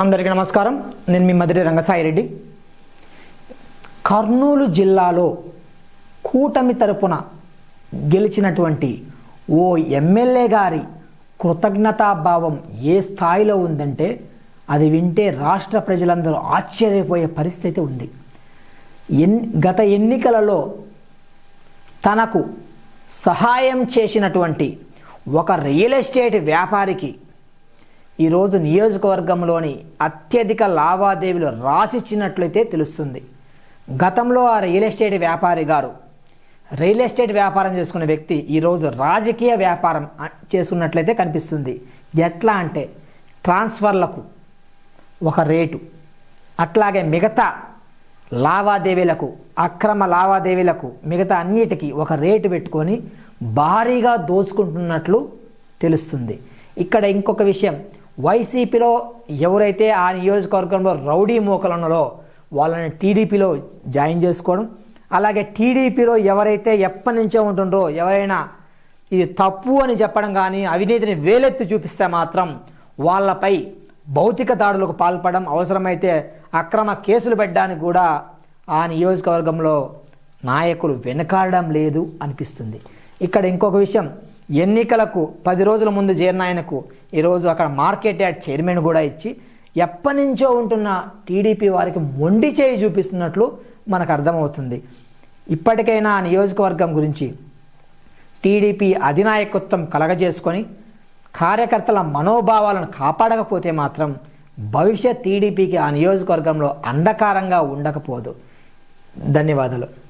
అందరికీ నమస్కారం. నేను మీ మధురి రంగసాయి రెడ్డి కర్నూలు జిల్లాలో కూటమి తరపున గెలిచినటువంటి ఓ ఎమ్మెల్యే గారి కృతజ్ఞతాభావం ఏ స్థాయిలో ఉందంటే అది వింటే రాష్ట్ర ప్రజలందరూ ఆశ్చర్యపోయే పరిస్థితి ఉంది. ఎన్ గత ఎన్నికలలో తనకు సహాయం చేసినటువంటి ఒక రియల్ ఎస్టేట్ వ్యాపారికి ఈరోజు నియోజకవర్గంలోని అత్యధిక లావాదేవీలు రాసిచ్చినట్లయితే తెలుస్తుంది. గతంలో ఆ రియల్ ఎస్టేట్ వ్యాపారి గారు రియల్ ఎస్టేట్ వ్యాపారం చేసుకునే వ్యక్తి ఈరోజు రాజకీయ వ్యాపారం చేసుకున్నట్లయితే కనిపిస్తుంది. ఎట్లా అంటే ట్రాన్స్ఫర్లకు ఒక రేటు అట్లాగే మిగతా లావాదేవీలకు అక్రమ లావాదేవీలకు మిగతా అన్నిటికీ ఒక రేటు పెట్టుకొని భారీగా దోచుకుంటున్నట్లు తెలుస్తుంది. ఇక్కడ ఇంకొక విషయం వైసీపీలో ఎవరైతే ఆ నియోజకవర్గంలో రౌడీ మోకలన్నలో వాళ్ళని టీడీపీలో జాయిన్ చేసుకోవడం అలాగే టీడీపీలో ఎవరైతే ఎప్పటి నుంచో ఉంటుండ్రో ఎవరైనా ఇది తప్పు అని చెప్పడం కానీ అవినీతిని వేలెత్తి చూపిస్తే మాత్రం వాళ్ళపై భౌతిక దాడులకు పాల్పడడం అవసరమైతే అక్రమ కేసులు పెట్టడానికి కూడా ఆ నియోజకవర్గంలో నాయకులు వెనకాడడం లేదు అనిపిస్తుంది. ఇక్కడ ఇంకొక విషయం ఎన్నికలకు పది రోజుల ముందు చేరిన ఆయనకు ఈరోజు అక్కడ మార్కెట్ యార్డ్ చైర్మన్ కూడా ఇచ్చి ఎప్పటి నుంచో ఉంటున్న టీడీపీ వారికి మొండి చేయి చూపిస్తున్నట్లు మనకు అర్థమవుతుంది. ఇప్పటికైనా ఆ నియోజకవర్గం గురించి టీడీపీ అధినాయకత్వం కలగజేసుకొని కార్యకర్తల మనోభావాలను కాపాడకపోతే మాత్రం భవిష్యత్ టీడీపీకి ఆ నియోజకవర్గంలో అంధకారంగా ఉండకపోదు. ధన్యవాదాలు.